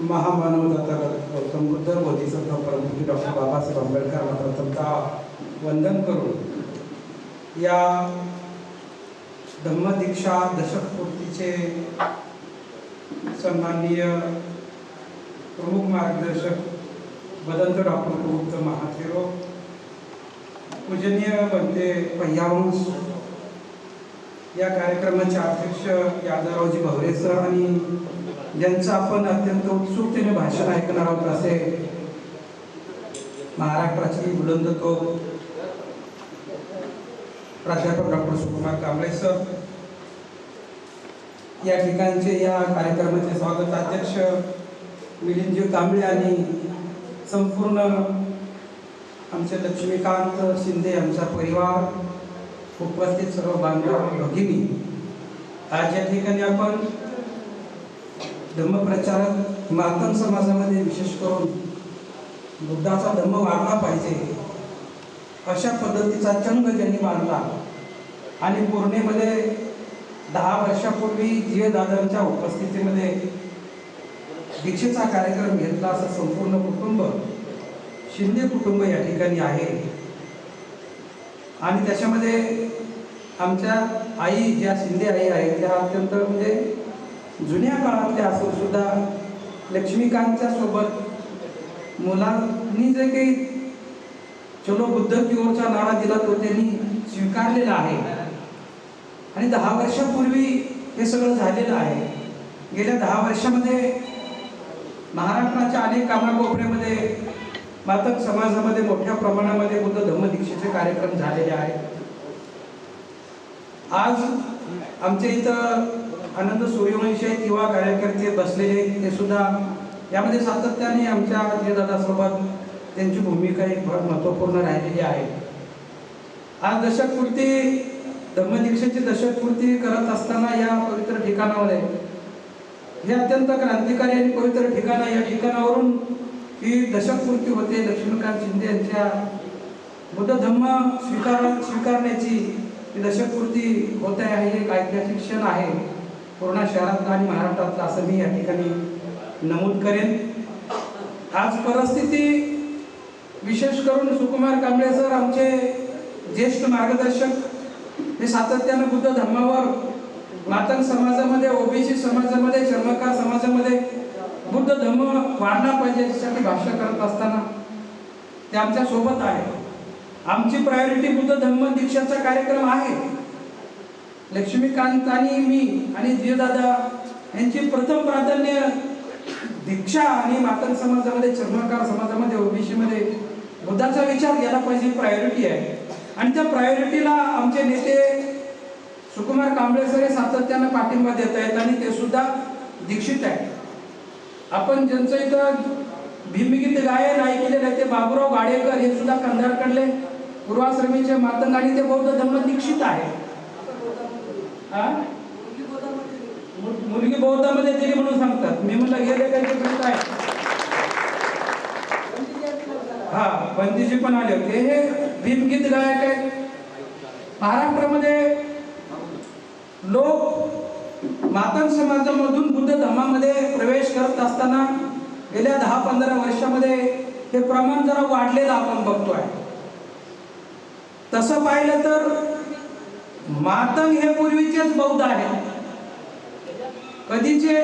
महामानव दाता गौतम बुद्ध बोधिसत्व परमपूज्य डॉक्टर बाबासाहेब आंबेडकरांना प्रथमतः वंदन करून या धम्मदीक्षा दशकपूर्तीचे सन्माननीय प्रमुख मार्गदर्शक बदंत डॉक्टर प्रमुख महाथेरो पूजनीय बनते पह्यावंश या कार्यक्रमाचे अध्यक्ष यादवरावजी भवरे सर आणि ज्यांचं आपण अत्यंत उत्सुकतेने भाषण ऐकणार आहोत असे महाराष्ट्राची बुलंद तो प्राध्यापक डॉक्टर सुकुमार कांबळे सर. या ठिकाणचे या कार्यक्रमाचे स्वागताध्यक्ष मिलिंदजी कांबळे आणि संपूर्ण आमचे लक्ष्मीकांत शिंदे यांचा परिवार उपस्थित सर्व बांधव भगिनी. आज या ठिकाणी आपण धम्मप्रचारक मातन समाजामध्ये विशेष करून बुद्धाचा धम्म वाढला पाहिजे. अशा पद्धतीचा चंग ज्यांनी मांडला आणि पूर्णेमध्ये दहा वर्षापूर्वी जिय दादांच्या उपस्थितीमध्ये दीक्षेचा कार्यक्रम घेतला असं संपूर्ण कुटुंब शिंदे कुटुंब या ठिकाणी आहे. आणि त्याच्यामध्ये आमच्या आई ज्या शिंदे आई आहेत त्या अत्यंत म्हणजे जुन्या काळातल्या असून सुद्धा लक्ष्मीकांतच्या सोबत मुलांनी जे काही चलो बुद्ध की ओरचा नारा दिला तो त्यांनी स्वीकारलेला आहे. आणि दहा वर्षापूर्वी हे सगळं झालेलं आहे. गेल्या दहा वर्षामध्ये महाराष्ट्राच्या अनेक कानाकोपऱ्यामध्ये मातक समाजामध्ये मोठ्या प्रमाणामध्ये बुद्ध धम्मदीक्षेचे कार्यक्रम झालेले आहेत. आज आमच्या इथं आनंद सूर्यवंशी आहेत कार्यकर्ते बसलेले ते सुद्धा यामध्ये सातत्याने आमच्या जे दादासोबत त्यांची भूमिका एक फार महत्त्वपूर्ण राहिलेली आहे. आज दशकपूर्ती धम्मदीक्षेची दशकपूर्ती करत असताना या पवित्र ठिकाणावर हे अत्यंत क्रांतिकारी आणि पवित्र ठिकाण आहे. या ठिकाणावरून ही दशकपूर्ती होते. लक्ष्मीकांत शिंदे यांच्या बुद्ध धम्म स्वीकार स्वीकारण्याची ही दशकपूर्ती होत आहे. हे एक ऐतिहासिक क्षण आहे. पूर्ण शहरातला आणि महाराष्ट्रातला असं मी या ठिकाणी नमूद करेन. आज परिस्थिती विशेष करून सुकुमार कांबळे सर आमचे ज्येष्ठ मार्गदर्शक. हे सातत्यानं बुद्ध धर्मावर मातंग समाजामध्ये ओबीसी समाजामध्ये चर्मकार समाज वाढला पाहिजे याच्यासाठी भाष्य करत असताना ते आमच्यासोबत आहे. आमची प्रायोरिटी बुद्ध धम्म दीक्षाचा कार्यक्रम आहे. लक्ष्मीकांत आणि मी आणि जियदादा यांची प्रथम प्राधान्य दीक्षा आणि मातंग समाजामध्ये चर्मकार समाजामध्ये ओबीसीमध्ये बुद्धाचा विचार घ्यायला पाहिजे प्रायोरिटी आहे. आणि त्या प्रायोरिटीला आमचे नेते सुकुमार कांबळे सर हे सातत्यानं पाठिंबा देत आहेत आणि ते सुद्धा दीक्षित आहेत. आपण ज्यांचं इथं भीमगीत गायन ऐकलेलं आहे ते बाबुराव गाडेकर हे सुद्धा कंधारकडले पूर्वाश्रमीचे मातंग आणि ते बौद्ध धर्म दीक्षित आहे. हा? मु- मुलगी बौद्धामध्ये दिली म्हणून सांगतात. मी म्हटलं गेले काही ते आहे हा बंदीजी पण आले होते. हे भीमगीत गायक आहेत. महाराष्ट्रामध्ये लोक मातंग समाजामधून बुद्ध धर्मामध्ये प्रवेश करत असताना गेल्या दहा पंधरा वर्षामध्ये हे प्रमाण जरा वाढलेलं आपण बघतोय. तसं पाहिलं तर मातंग हे पूर्वीचेच बौद्ध आहेत. कधीचे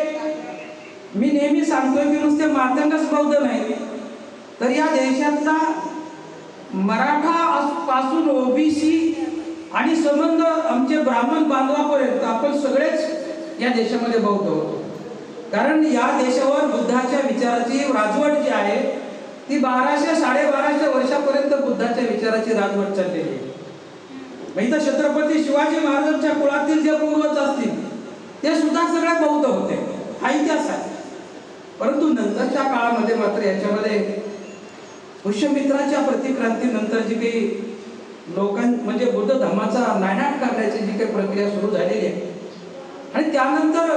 मी नेहमी सांगतोय की नुसते मातंगच बौद्ध नाही. तर या देशातला मराठा पासून ओबीसी आणि संबंध आमचे ब्राह्मण बांधवापर्यंत आपण सगळेच या देशामध्ये बौद्ध होतो कारण या देशावर बुद्धाच्या विचाराची राजवट जी आहे ती बाराशे साडेबाराशे वर्षापर्यंत बुद्धाच्या विचाराची राजवट चाललेली आहे. मग छत्रपती शिवाजी महाराजांच्या कुळातील जे पूर्वज असतील ते सुद्धा सगळे बौद्ध होते. हा इतिहास आहे. परंतु नंतरच्या काळामध्ये मात्र याच्यामध्ये पुष्यमित्राच्या प्रतिक्रांतीनंतर जी काही लोकां म्हणजे बुद्ध धर्माचा नायनाट करण्याची जी काही प्रक्रिया सुरू झालेली आहे आणि त्यानंतर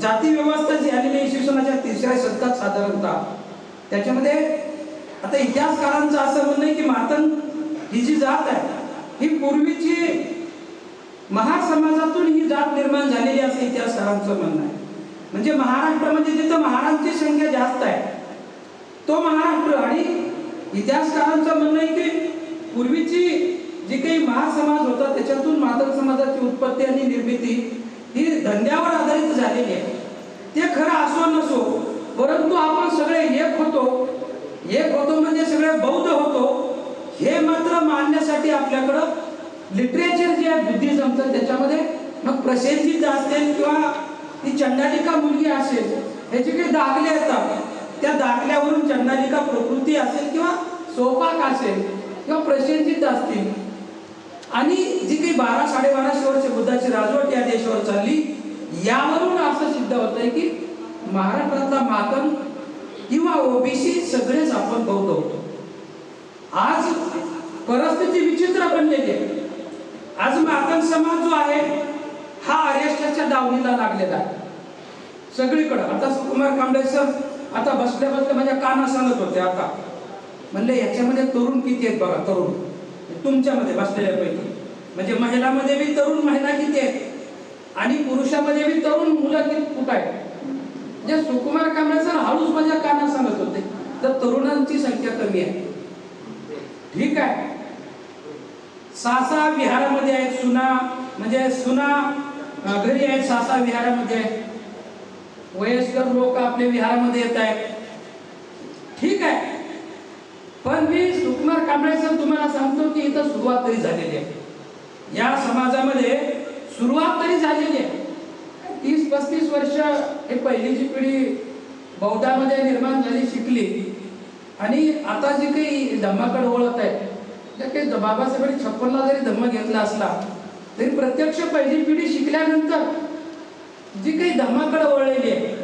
जाती व्यवस्था जी आलेली आहे इसवी सणाच्या तिसऱ्या शतकात साधारणतः त्याच्यामध्ये आता इतिहासकारांचं असं म्हणणं आहे की मातंग ही जी जात आहे ही पूर्वीची महासमाजातून ही जात निर्माण झालेली असं इतिहासकारांचं म्हणणं आहे. म्हणजे महाराष्ट्रामध्ये जिथं महाराजची संख्या जास्त आहे तो महाराष्ट्र आणि इतिहासकारांचं म्हणणं आहे की पूर्वीची जी काही महासमाज होता त्याच्यातून मातक समाजाची उत्पत्ती आणि निर्मिती धंद्यावर आधारित झालेली आहे. ते खरं असो नसो परंतु आपण सगळे एक होतो. एक होतो म्हणजे सगळे बौद्ध होतो. हे मात्र मानण्यासाठी आपल्याकडं लिटरेचर जे आहे बुद्धिझमचं त्याच्यामध्ये मग प्रशंसित असेल किंवा ती चंडालिका मुलगी असेल ह्याचे काही दाखले येतात. त्या दाखल्यावरून चंडालिका प्रकृती असेल किंवा सोपाक असेल किंवा प्रशंसित असतील. आणि जी काही बारा साडेबाराशे वर्ष बुद्धाची राजवट या देशावर चालली यावरून असं सिद्ध होत आहे की महाराष्ट्रातला मातन किंवा ओबीसी सगळेच आपण बौद्ध होतो. आज परिस्थिती विचित्र बनलेली आहे. आज मातन समाज जो आहे हा अरेस्टाच्या दावणीला लागलेला आहे. सगळीकडं. आता सुकुमार कांबळे सर आता बसल्या बसल्या माझ्या काना सांगत होते आता. म्हणले याच्यामध्ये तरुण किती आहेत बघा तरुण. तुमच्यामध्ये बसलेल्यापैकी म्हणजे महिलामध्ये बी तरुण महिला किती आहेत? आणि पुरुषामध्ये बी तरुण मुलं किती कुठं आहेत? म्हणजे सुकुमार कांबळे सर हळूच माझ्या काना सांगत होते. तर तरुणांची संख्या कमी आहे. ठीक आहे. सासा विहारामध्ये आहेत सुना म्हणजे सुना घरी आहेत सासा विहारामध्ये आहेत. वयस्कर लोक आपल्या विहारामध्ये येत आहेत. ठीक आहे. पण मी सुकुमार कांबळे सर तुम्हाला सांगतो की इथं सुरुवात तरी झालेली आहे. या समाजामध्ये सुरुवात तरी झालेली आहे. तीस पस्तीस वर्ष हे पहिलीची पिढी बौद्धामध्ये निर्माण झाली शिकली. आणि आता जी काही धम्माकडे ओळख आहे त्या काही बाबासाहेबांनी छप्पनला जरी धम्म घेतला असला तरी प्रत्यक्ष पहिली पिढी शिकल्यानंतर जी काही धम्माकडे ओळलेली आहे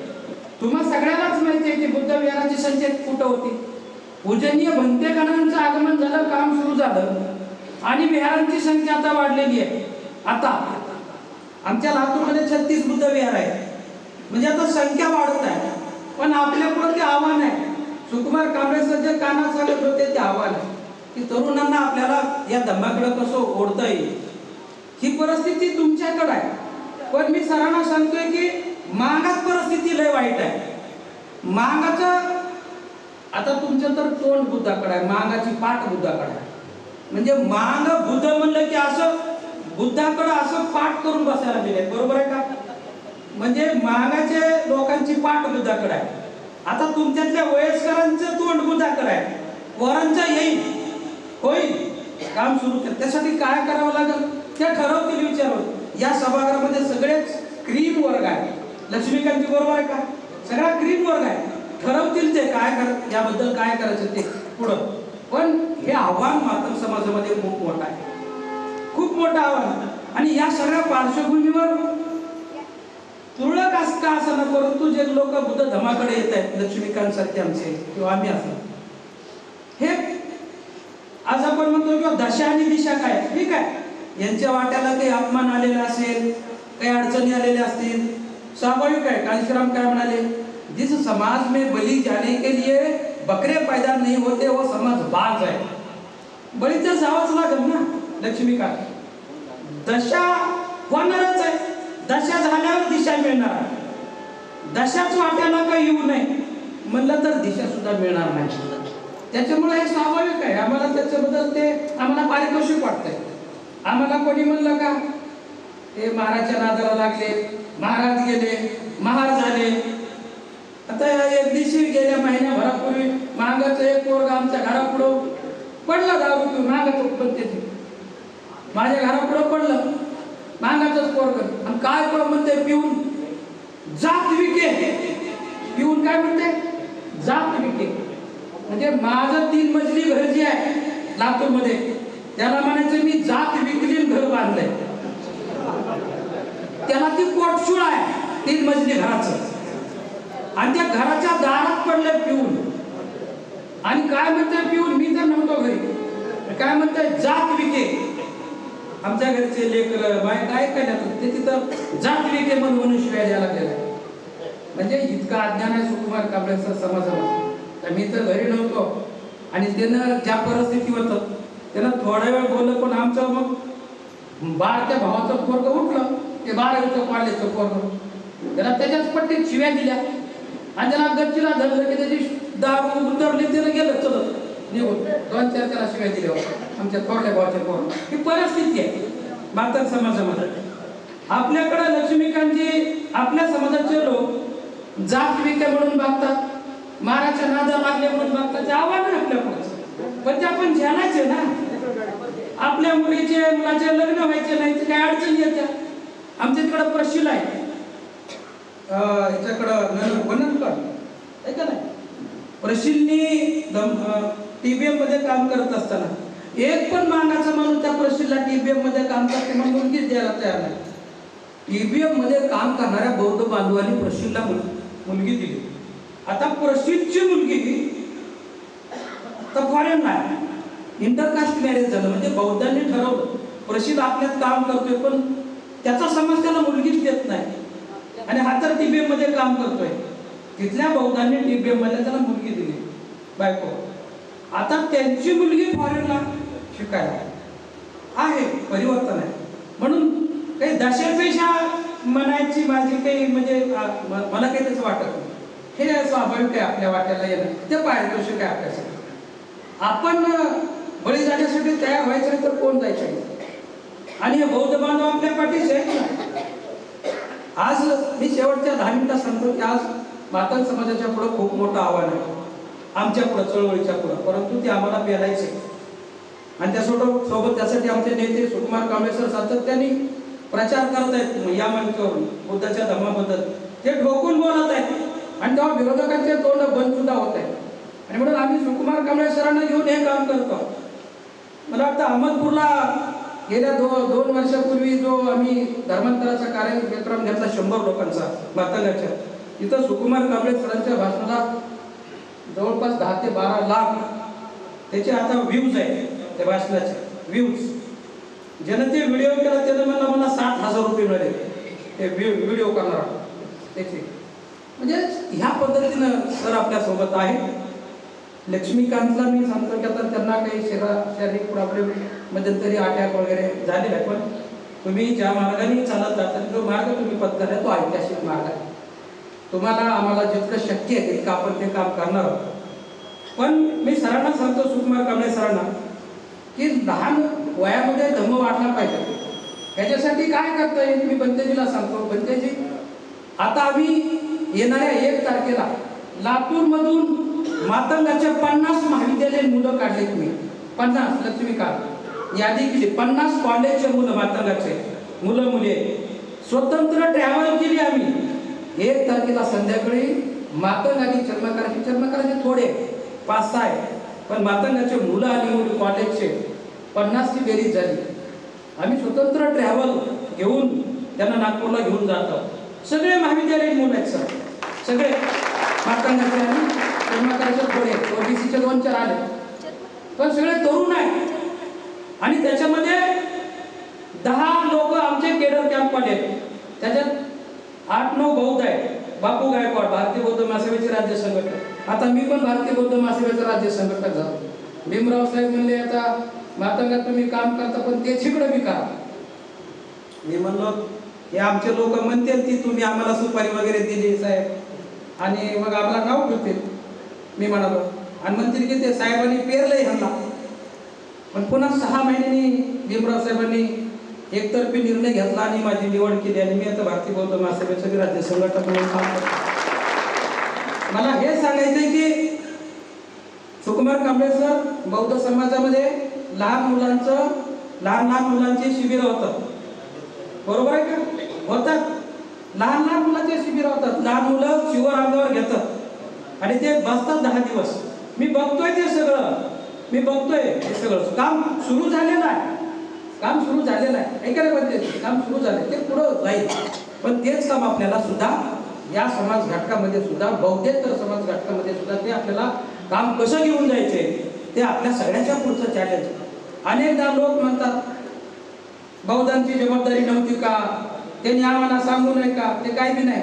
तुम्हा सगळ्यांनाच माहिती आहे की बुद्ध विहाराची संख्या कुठं होती? पूजनीय भंतेकरांचं आगमन झालं काम सुरू झालं. आणि विहारांची संख्या आता वाढलेली आहे. आता आमच्या लातूरमध्ये छत्तीस बुद्ध विहार आहे म्हणजे आता संख्या वाढत आहे. पण आपल्यापुढं ते आव्हान आहे. सुकुमार कांबळे जे कानात सांगत होते ते आव्हान आहे. की तरुणांना आपल्याला या धम्माकडे कसं ओढता येईल? ही परिस्थिती तुमच्याकडं आहे. पण मी सरांना सांगतोय की मागात परिस्थिती लय वाईट आहे. मागाचं आता तुमचं तर तोंड बुद्धाकडे आहे? मागाची पाठ बुद्धाकडे आहे. म्हणजे मांग बुद्ध म्हणलं की असं बुद्धाकडे असं पाठ करून बसायला दिले बरोबर आहे का? म्हणजे मागाचे लोकांची पाठ बुद्धाकडे आहे. आता तुमच्यातल्या वयस्करांचं तोंड बुद्धाकडे आहे. वरांचं येईल. होईल. काम सुरू कर त्यासाठी काय करावं लागेल? ते ठरवतील विचारवर या सभागृहामध्ये सगळेच क्रीम वर्ग आहे लक्ष्मीकांतची बरोबर आहे का? सगळा क्रीम वर्ग आहे. ठरवतील ते काय कर याबद्दल काय करायचं ते पुढं. पण हे आव्हान मातम समाजामध्ये खूप मोठं आहे. खूप मोठं आव्हान. आणि या सगळ्या पार्श्वभूमीवर तुरळक असं का असं ना परंतु जे लोक बुद्ध धमाकडे येत आहेत लक्ष्मीकांत सारखे आमचे किंवा आम्ही असं. हे आज आपण म्हणतो किंवा दशा आणि दिशा काय? ठीक आहे. यांच्या वाट्याला काही अपमान आलेला असेल काही अडचणी आलेल्या असतील स्वाभाविक आहे. कांशीराम काय म्हणाले? जिस समाज में बलि जाने के लिए बकरे पैदा नहीं होते वो समाज बाज है बळी तर जावंच लागेल ना लक्ष्मी का दशा होणारच आहे. दशा झाल्यावर दिशा मिळणार दशाच वाट्याला काही येऊ नये. म्हणलं तर दिशा सुद्धा मिळणार नाही. त्याच्यामुळे हे स्वाभाविक आहे. आम्हाला त्याच्याबद्दल ते आम्हाला पारितोषिक वाटतंय. आम्हाला कोणी म्हणलं का ते महाराजच्या नादाला लागले महाराज गेले महार झाले आता या एक दिवशी गेल्या मागाचं एक पोरग आमच्या घरापुढं पडलं दारू पिऊन मागाचं उत्पत्ती माझ्या घरापुढं पडलं मागाचंच पोरग. आणि काय पण म्हणते पिऊन? जात विके. पिऊन काय म्हणते जात विके. म्हणजे माझं तीन मजली घर जे आहे लातूरमध्ये त्याला म्हणायचं मी जात विकली घर बांधलंय. त्याला ती कोटशूळ आहे तीन मजली घराचं. आणि त्या घराच्या दारात पडलं पिऊन. आणि काय म्हणतात पिऊन? मी तर नव्हतो घरी. काय म्हणतात जात विके. आमच्या घरचे लेकर बाय काय करण्यात ते तिथं जात विके म्हणून म्हणून शिवाय द्यायला लागलेला म्हणजे इतका अज्ञान आहे सुकुमार कांबळेचा समाजाला. तर मी तर घरी नव्हतो. आणि त्यानं ज्या परिस्थिती होतं त्यानं थोडा वेळ बोललं पण आमचं मग बाळ त्या भावाचं पोरग उठलं. ते बारावीचं कॉलेजचं पोरग. त्याला त्याच्याच पट्टीत शिव्या दिल्या. आणि त्याला गच्चीला धरलं की त्याची दारू उतरली त्याला गेलं चलत निघून. दोन चार त्याला शिव्या दिल्या आमच्या थोरल्या भावाच्या पोरग ही परिस्थिती आहे. भारतात समाजामध्ये. आपल्याकडे लक्ष्मीकांतजी आपल्या समाजाचे लोक जात विक्या म्हणून बघतात. माराच्या नादा लागल्या म्हणून बघतात. ते आव्हान आहे आपल्याकडे पण ते आपण जाणायचे ना. आपल्या मुलीचे मुलाचे लग्न व्हायचे नाही ते काय अडचणी येत्या आमच्या तिकडं प्रशिल आहे. याच्याकडं नन ऐका आहे का नाही प्रशिलनी टीबीएममध्ये काम करत असताना एक पण मानाचा माणूस त्या प्रशिलला टीबीएममध्ये काम करते मग मुलगीच द्यायला तयार नाही. टीबीएममध्ये काम करणाऱ्या बौद्ध बांधवांनी प्रशिलला मुलगी दिली. आता प्रशिलची मुलगी तर फॉरेन नाही. इंटरकास्ट मॅरेज झालं म्हणजे बौद्धांनी ठरवलं. प्रशिल आपल्यात काम करतोय पण त्याचा समाज त्याला मुलगीच देत नाही. आणि हा तर टी बी एममध्ये काम करतोय. तिथल्या बौद्धांनी टीबीएम त्याला मुलगी दिली. बायको. आता त्यांची मुलगी फॉरेनला शिकायला. आहे परिवर्तन आहे. म्हणून काही दशापेक्षा म्हणायची माझी काही म्हणजे मला काही त्याचं वाटत नाही. हे स्वाभाविक आहे आपल्या वाट्याला येणं. ते पारितोषिक आहे आपल्यासाठी. आपण बळी जाण्यासाठी तयार व्हायचं तर कोण जायचं आणि हे बौद्ध बांधव आपल्या पाठीशी आहेत ना? आज मी शेवटच्या दहा मिनिटात सांगतो की आज मातंग समाजाच्या पुढं खूप मोठं आव्हान आहे. आमच्या पुढं चळवळीच्या पुढं. परंतु ते आम्हाला पेलायचे. आणि त्यासोबत सोबत त्यासाठी आमचे नेते सुकुमार कांबळे सर सातत्याने प्रचार करत आहेत. या मंचावरून बुद्धाच्या धर्माबद्दल. ते ठोकून बोलत आहेत. आणि तेव्हा विरोधकांचे तोंड बंद सुद्धा होत आहे आणि म्हणून आम्ही सुकुमार कांबळे सरांना घेऊन हे काम करतो मला वाटतं अहमदपूरला गेल्या दो दोन वर्षापूर्वी जो आम्ही धर्मांतराचा कार्यक्रम घेतला शंभर लोकांचा मातंगाच्या तिथं सुकुमार कांबळे सरांच्या भाषणाला जवळपास दहा ते बारा लाख त्याचे आता व्ह्यूज आहेत त्या भाषणाचे. व्ह्यूज ज्यानं ते व्हिडिओ केला त्यानं मला मला सात हजार रुपये मिळाले. ते व्हिडिओ करणार. त्याचे. म्हणजे ह्या पद्धतीनं सर आपल्यासोबत आहे लक्ष्मीकांतला मी सांगतो की आता त्यांना काही शरीरा शारीरिक प्रॉब्लेम मध्यंतरी अटॅक वगैरे झालेला आहे पण तुम्ही ज्या मार्गाने चालत जाता जो मार्ग तुम्ही पत्करला तो ऐतिहासिक मार्ग आहे. तुम्हाला आम्हाला जितकं शक्य आहे तितकं आपण ते काम करणार आहोत. पण मी सरांना सांगतो सुकुमार कांबळे सरांना की लहान वयामध्ये धम्म वाढला पाहिजे. याच्यासाठी काय करता येईल मी पंतजीला सांगतो पंतजी आता आम्ही येणाऱ्या एक तारखेला लातूरमधून मातंगाच्या पन्नास महाविद्यालयीन मुलं काढले तुम्ही. पन्नास लक्ष्मी का यादी केली. पन्नास कॉलेजचे मुलं मातंगाचे. मुलं मुले. स्वतंत्र ट्रॅव्हल केली आम्ही. एक तारखेला संध्याकाळी मातंग आणि चर्मकाराचे चर्मकाराचे थोडे पाच सहा आहे पण मातंगाचे मुलं आणि मुली कॉलेजचे. पन्नासची बेरीज झाली. आम्ही स्वतंत्र ट्रॅव्हल घेऊन त्यांना नागपूरला घेऊन जातो सगळे महाविद्यालयीन मुलं आहेत सर. सगळे. मातंगाचे आणि चर्मकाराचे थोडे. ओबीसीचे दोन चार आले. पण सगळे तरुण आहेत. आणि त्याच्यामध्ये दहा लोक आमचे केडर कॅम्पवाले आहेत. त्याच्यात आठ नऊ बौद्ध आहेत. बापू गायकवाड भारतीय बौद्ध महासभेचे राज्य संघटक. आता मी पण भारतीय बौद्ध महासभेचा राज्य संघटक झालो. भीमराव साहेब म्हणले आता मातंगात तुम्ही काम करता पण ते इकडं मी करा. मी म्हणलो हे आमचे लोक म्हणतील की तुम्ही आम्हाला सुपारी वगैरे दिली साहेब. आणि मग आम्हाला नाव ठेवतील मी म्हणालो आणि म्हणतील की ते साहेबांनी पेरलंय ह्यांना. पण पुन्हा सहा महिन्यांनी भीमराव साहेबांनी एकतर्फी निर्णय घेतला आणि माझी निवड केली आणि मी आता भारतीय बौद्ध महासभेचं मी राज्य संघटक म्हणून काम करतो. मला हे सांगायचंय की सुकुमार कांबळे सर बौद्ध समाजामध्ये लहान मुलांचं लहान लहान मुलांची शिबिरं होतात बरोबर आहे का? होतात. लहान लहान मुलांचे शिबिर होतात. लहान मुलं शिवर अंगावर घेतात. आणि ते बसतात दहा दिवस. मी बघतोय ते सगळं. मी बघतोय हे सगळं. काम सुरू झालेलं आहे. काम सुरू झालेलं आहे. ऐकायला पाहिजे काम सुरू झालं ते पुढं जाईल. पण तेच काम आपल्याला सुद्धा या समाज घटकामध्ये सुद्धा बौद्धेतर समाज घटकामध्ये सुद्धा ते आपल्याला काम कसं घेऊन जायचे ते आपल्या सगळ्याच्या पुढचं चॅलेंज अनेकदा लोक म्हणतात बौद्धांची जबाबदारी नव्हती का? त्यांनी आम्हाला सांगू नये का? ते काही बी नाही.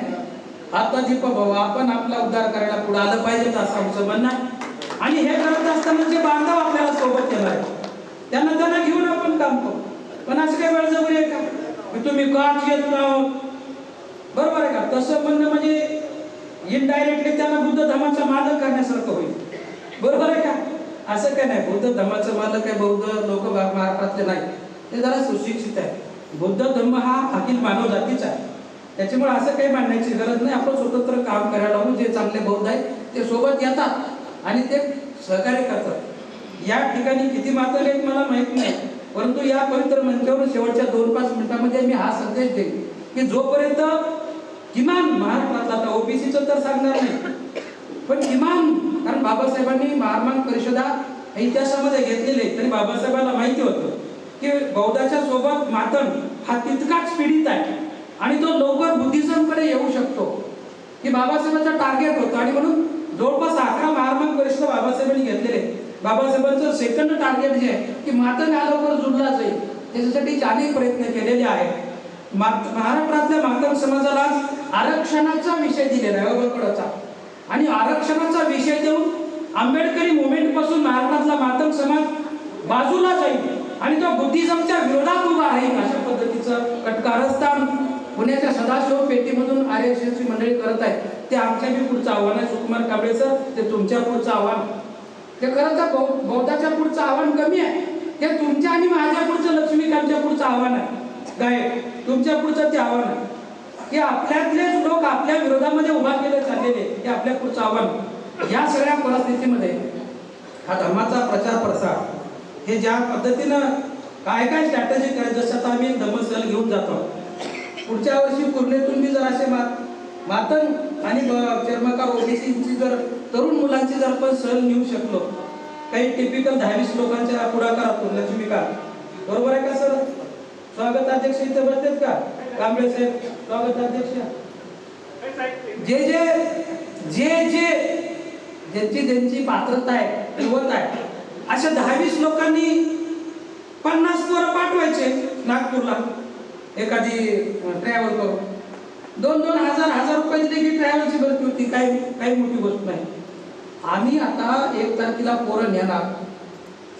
आता जी भाऊ आपण आपला उद्धार करायला पुढे आलं पाहिजे असं आमचं म्हणणं आहे. आणि हे करत असताना जे बांधव आपल्याला सोबत केलं आहे त्यांना त्यांना घेऊन आपण काम करू. पण असं काही बळजबरी आहे का? तुम्ही काच येत आहोत बरोबर आहे का? तसं म्हणणं म्हणजे इनडायरेक्टली त्यांना बुद्ध धर्माचा मालक करण्यासारखं होईल. बरोबर आहे का? असं काय नाही. बुद्ध धर्माचं मालक आहे बौद्ध लोक महाराष्ट्रातले नाही. ते जरा सुशिक्षित आहे. बुद्ध धर्म हा अखिल मानव जातीचा आहे. त्याच्यामुळे असं काही मांडण्याची गरज नाही. आपण स्वतंत्र काम करायला हवं जे चांगले बौद्ध आहेत ते सोबत येतात आणि ते सहकार्य करतात. या ठिकाणी किती मात्र आहेत मला माहीत नाही परंतु या पवित्र मंचावर शेवटच्या दोन पाच मिनिटांमध्ये मी हा संदेश देईन की जोपर्यंत किमान महाराष्ट्रातला आता ओबीसीचं तर सांगणार नाही पण किमान कारण बाबासाहेबांनी महारमान परिषदा इतिहासामध्ये घेतलेले तरी बाबासाहेबांना माहिती होतं की बौद्धाच्या सोबत मातण हा तितकाच पीडित आहे आणि तो लवकर बुद्धिझमकडे येऊ शकतो की बाबासाहेबांचा टार्गेट होतं आणि म्हणून जवळपास अकरा महारमान परिषद बाबासाहेबांनी घेतलेले आहेत. बाबासाहेबांचं सेकंड टार्गेट जे आहे की मातंग हा लवकर जुडला जाईल त्याच्यासाठी अनेक प्रयत्न केलेले आहेत. महाराष्ट्रातल्या मातम समाजाला आरक्षणाचा विषय दिलेला आहे अवघडचा. आणि आरक्षणाचा विषय देऊन आंबेडकरी मुवमेंटपासून महाराष्ट्रातला मातम समाज बाजूला जाईल. आणि तो बुद्धिझमच्या विरोधात उभा राहील अशा पद्धतीचं कटकारस्थान पुण्याच्या सदाशिव पेटीमधून आर एस एसची मंडळी करत आहे ते आमच्या बी पुढचं आव्हान आहे सुकुमार कांबळे सर ते तुमच्या पुढचं आव्हान. ते खरं तर बौद्धाच्या पुढचं आव्हान कमी आहे. ते तुमच्या आणि माझ्या पुढचं लक्ष्मीकांतच्या पुढचं आव्हान आहे. काय तुमच्या पुढचं ते आव्हान आहे. की आपल्यातलेच लोक आपल्या विरोधामध्ये उभा केले चाललेले हे आपल्या पुढचं आव्हान या सगळ्या परिस्थितीमध्ये हा धर्माचा प्रचार प्रसार हे ज्या पद्धतीनं काय काय स्ट्रॅटजी करायचं जसं आता आम्ही एक घेऊन जातो. पुढच्या वर्षी पूर्णेतून बी जर असे मात मातन आणि चर्मकार ओबीसींची जर तरुण मुलांची जर आपण सहल नेऊ शकलो काही टिपिकल दहावीस लोकांच्या पुढाकारातून लक्ष्मीकांत. बरोबर आहे का सर? स्वागत अध्यक्ष इथे बसलेत का? कांबळे साहेब स्वागत अध्यक्ष. जे जे जे जे ज्यांची ज्यांची पात्रता आहे कुवत आहे अशा दहावीस लोकांनी पन्नास पोरं पाठवायचे नागपूरला. एखादी ट्रॅव्हल करून. दोन दोन हजार हजार रुपये दिले की ट्रॅव्हलची भरती होती काही काही मोठी गोष्ट नाही. आम्ही आता एक तारखेला पोरं नेणार.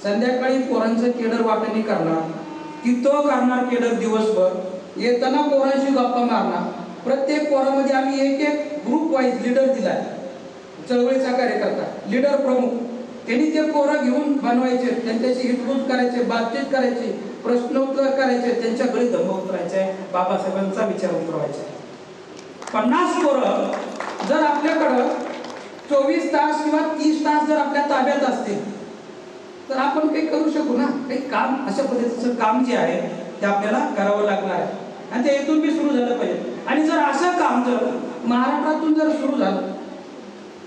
संध्याकाळी पोरांचं केडर वाटणी करणार. तिथं करणार केडर दिवसभर. येताना पोरांशी गप्पा मारणार. प्रत्येक पोरामध्ये आम्ही एक एक ग्रुप वाईज लीडर दिलाय. चळवळीचा कार्यकर्ता लीडर प्रमुख. त्यांनी ते पोरं घेऊन बनवायचे त्यांच्याशी हितगुज करायचे बातचीत करायची प्रश्नोत्तर करायचे त्यांच्याकडे गळी धम्म उतरायचे बाबासाहेबांचा विचार उतरवायचा. आहे. पन्नास पोरं जर आपल्याकडं चोवीस तास किंवा तीस तास जर आपल्या ताब्यात असतील तर आपण काही करू शकू ना? काही काम अशा पद्धतीचं काम जे आहे ते आपल्याला करावं लागणार आहे. आणि ते इथून बी सुरू झालं पाहिजे. आणि जर असं काम जर महाराष्ट्रातून जर सुरू झालं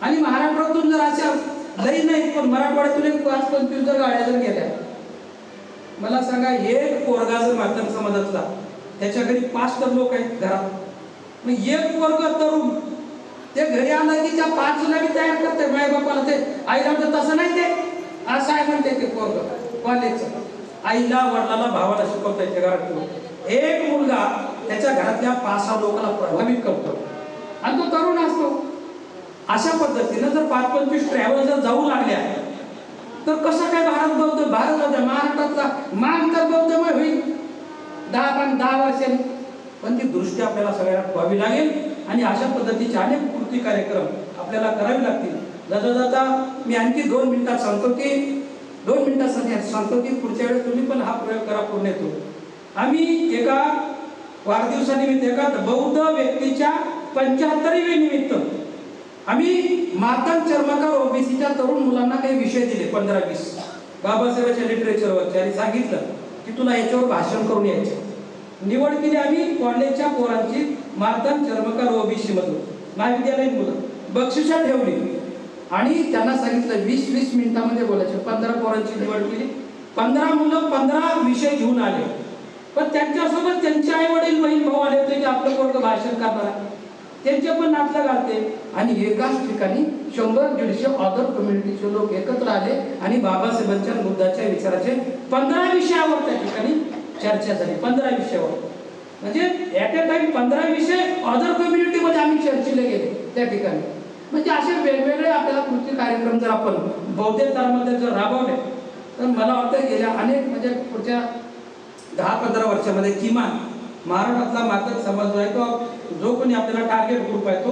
आणि महाराष्ट्रातून जर अशा लई नाही पण मराठवाड्यातून एक पाच पंचवीस जर गाड्या जर गेल्या मला सांगा एक पोरगा जर माध्यम समाजातला त्याच्या घरी पाच तर लोक आहेत घरात. मग एक वर्ग तरुण ते घरी आणलं की त्या पाच जणांनी तयार करते माय बापाला ते. आईला तर तसं नाही ते. असं आहे म्हणते ते पोरग. कॉलेजचं. आईला वडिलाला भावाला शिकवता येते घरात एक मुलगा त्याच्या घरातल्या पाच सहा लोकांना प्रभावित करतो. आणि तो तरुण असतो. अशा पद्धतीनं जर पाच पंचवीस ट्रॅव्हल जर जाऊ लागल्या तर कसं काय भारत बौद्ध भारत बौद्ध महाराष्ट्रातला मान तर बौद्धमय होईल. दहा पण दहा वर्षांनी पण ती दृष्टी आपल्याला सगळ्यांना ठेवावी लागेल. आणि अशा पद्धतीचे अनेक कृती कार्यक्रम आपल्याला करावे लागतील. जाता जाता मी आणखी दोन मिनिटात सांगतो की दोन मिनिटासाठी सांगतो की पुढच्या वेळेस तुम्ही पण हा प्रयोग करा पूर्ण येतो आम्ही एका वाढदिवसानिमित्त एका बौद्ध व्यक्तीच्या पंच्याहत्तरीवे निमित्त आम्ही मातंग चर्मकार ओबीसीच्या तरुण मुलांना काही विषय दिले पंधरा वीस. बाबासाहेबांच्या लिटरेचरवरचे आणि सांगितलं की तुला याच्यावर भाषण करून यायचे निवड केली आम्ही कॉलेजच्या पोरांची मारतान चर्मकार ओबीसी मधून महाविद्यालयीन मुलं. बक्षिसा ठेवली. आणि त्यांना सांगितलं वीस वीस मिनिटामध्ये बोलायचं. पंधरा पोरांची निवड केली. पंधरा मुलं पंधरा विषय घेऊन आले. पण त्यांच्यासोबत त्यांचे आई वडील बहीण भाऊ आले होते की आपलं पोरग भाषण करणार. त्यांचे पण नातलं घालते आणि एकाच ठिकाणी शंभर दीडशे ऑदर कम्युनिटीचे लोक एकत्र आले आणि बाबासाहेबांच्या मुद्द्याच्या विचाराचे पंधरा विषयावर त्या ठिकाणी चर्चा झाली. पंधरा विषयावर. म्हणजे ॲट अ टाइम पंधरा विषय अदर कम्युनिटीमध्ये आम्ही चर्चेला गेले त्या ठिकाणी. म्हणजे असे वेगवेगळे आपल्याला कृती कार्यक्रम जर आपण बौद्ध धर्मामध्ये जर राबवले तर मला वाटतं गेल्या अनेक म्हणजे पुढच्या दहा पंधरा वर्षामध्ये किमान महाराष्ट्रातला मातक समाज जो आहे तो जो कोणी आपल्याला टार्गेट ग्रुप आहे तो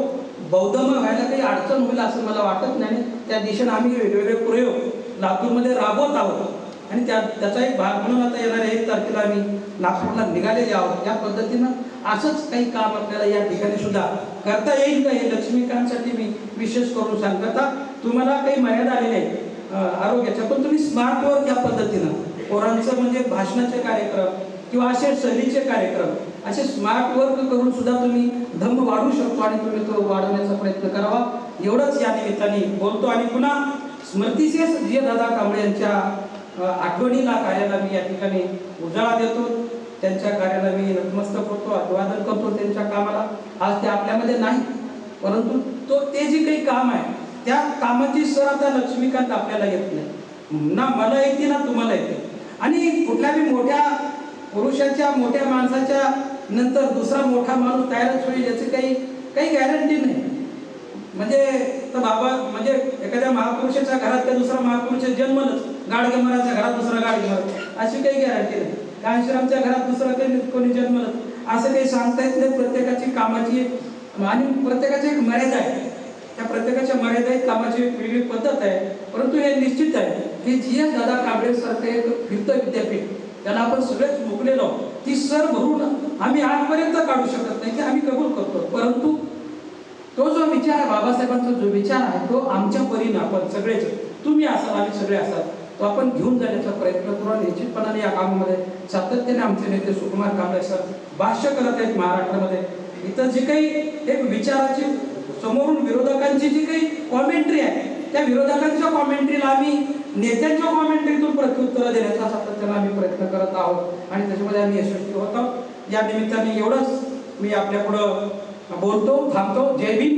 बौद्धमय व्हायला काही अडचण होईल असं मला वाटत नाही. त्या दिशेने आम्ही वेगवेगळे प्रयोग लातूरमध्ये राबवत आहोत. आणि त्या त्याचा एक भाग म्हणून आता येणाऱ्या एक तारखेला आम्ही नागपूरला निघालेले आहोत. या पद्धतीनं असंच काही काम आपल्याला या ठिकाणी सुद्धा करता येईल का हे लक्ष्मीकांतसाठी मी विशेष करून सांगतो. आता तुम्हाला काही मर्यादा आली नाही आरोग्याच्या पण तुम्ही स्मार्ट वर्क या पद्धतीनं पोरांचं म्हणजे भाषणाचे कार्यक्रम किंवा असे सहलीचे कार्यक्रम असे स्मार्ट वर्क करून सुद्धा तुम्ही धम्म वाढू शकतो आणि तुम्ही तो वाढवण्याचा प्रयत्न करावा. एवढंच या निमित्ताने बोलतो. आणि पुन्हा स्मृतिशेष जे दादा कांबळे यांच्या आठवणीला कार्याला मी या ठिकाणी उजाळा देतो. त्यांच्या कार्याला मी नतमस्तक होतो अभिवादन करतो त्यांच्या कामाला. आज ते आपल्यामध्ये नाही परंतु तो ते जे काही काम आहे त्या कामाची सर आता लक्ष्मीकांत आपल्याला येत नाही. ना मला येते ना तुम्हाला येते. आणि कुठल्याही मोठ्या पुरुषाच्या मोठ्या माणसाच्या नंतर दुसरा मोठा माणूस तयारच होईल याची काही काही गॅरंटी नाही. म्हणजे तर बाबा म्हणजे एखाद्या महापुरुषाच्या घरात त्या दुसरा महापुरुष जन्मलच? गाडगे महाराजच्या घरात दुसरा गाडगे महाराज अशी काही गॅरंटी नाही. कांशीरामच्या घरात दुसरा काही कोणी जन्मलं असं काही सांगता येत नाही. प्रत्येकाची कामाची आणि प्रत्येकाची एक मर्यादा आहे. त्या प्रत्येकाच्या मर्यादित कामाची वेगळी पद्धत आहे. परंतु हे निश्चित आहे की जी एस दादा कांबळे सारखं एक फिरतं विद्यापीठ. त्याला आपण सगळेच मोकलेलो आहोत. ती सर भरून आम्ही आजपर्यंत काढू शकत नाही की आम्ही कबूल करतो. परंतु तो जो विचार बाबासाहेबांचा जो विचार आहे तो आमच्या परीने आपण सगळेच तुम्ही असाल आम्ही सगळे असाल. तो आपण घेऊन जाण्याचा प्रयत्न करू निश्चितपणाने या कामामध्ये सातत्याने आमचे नेते सुकुमार कांबळे सर भाष्य करत आहेत महाराष्ट्रामध्ये. इथं जी काही एक विचाराची समोरून विरोधकांची जी काही कॉमेंट्री आहे त्या विरोधकांच्या कॉमेंट्रीला आम्ही नेत्यांच्या कॉमेंट्रीतून प्रत्युत्तर देण्याचा सातत्याने आम्ही प्रयत्न करत आहोत. आणि त्याच्यामध्ये आम्ही यशस्वी होतो. या निमित्ताने एवढंच मी आपल्या पुढं बोलतो थांबतो. जय भीम.